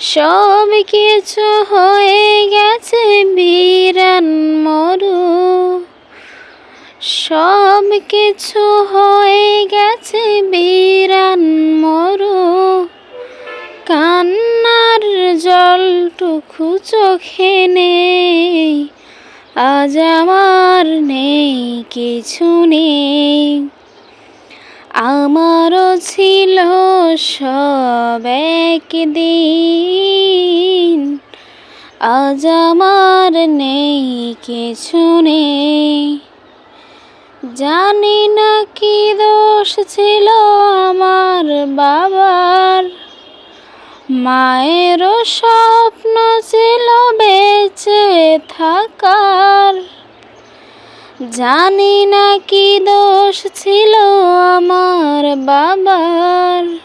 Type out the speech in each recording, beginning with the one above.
সব কিছু হয়ে গেছে বিরান মরু। সব কিছু হয়ে গেছে বিরান মরু। কান্নার জলটুকু চোখে নেই, আজ আমার নেই, কিছু নেই। আমারও ছিল সব একদিন। আজ আমার নেই, কিছু নেই। জানি না কি দোষ ছিল আমার বাবার। মায়েরও স্বপ্ন ছিল বেঁচে থাকার। জানি না কি দোষ ছিল আমার বাবার।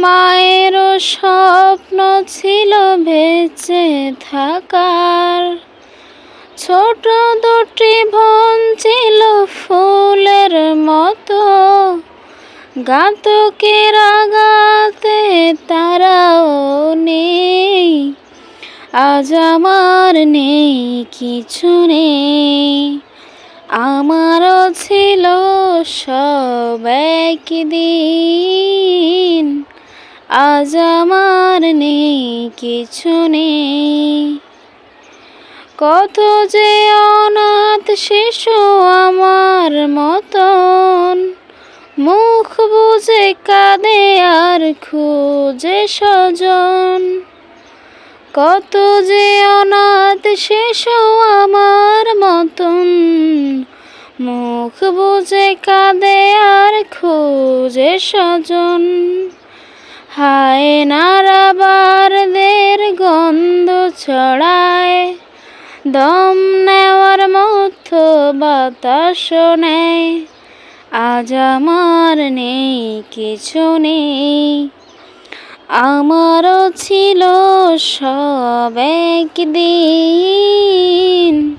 মায়েরও স্বপ্ন ছিল বেঁচে থাকার। ছোট দুটি বোন ছিল ফুলের মতো। গাতকের আগাতে তারাও নেই। আজ আমার নেই, কিছু নেই। ছিল সব একদিন। আজ আমার নেই, কিছু নেই। কত যে অনাথ শিশু আমার মতন, মুখ বুঝে কাঁদে আর খুঁজে স্বজন। কত যে অনাথ শিশু আমার মুখ বুঝে কাঁদে আর খুঁজে স্বজন। হায় নারাবার দের গন্ধ ছড়ায়, দম নেওয়ার মতো বাতাস নেয়। আজ আমার নেই, কিছু নেই। আমারও ছিল সব একদিন।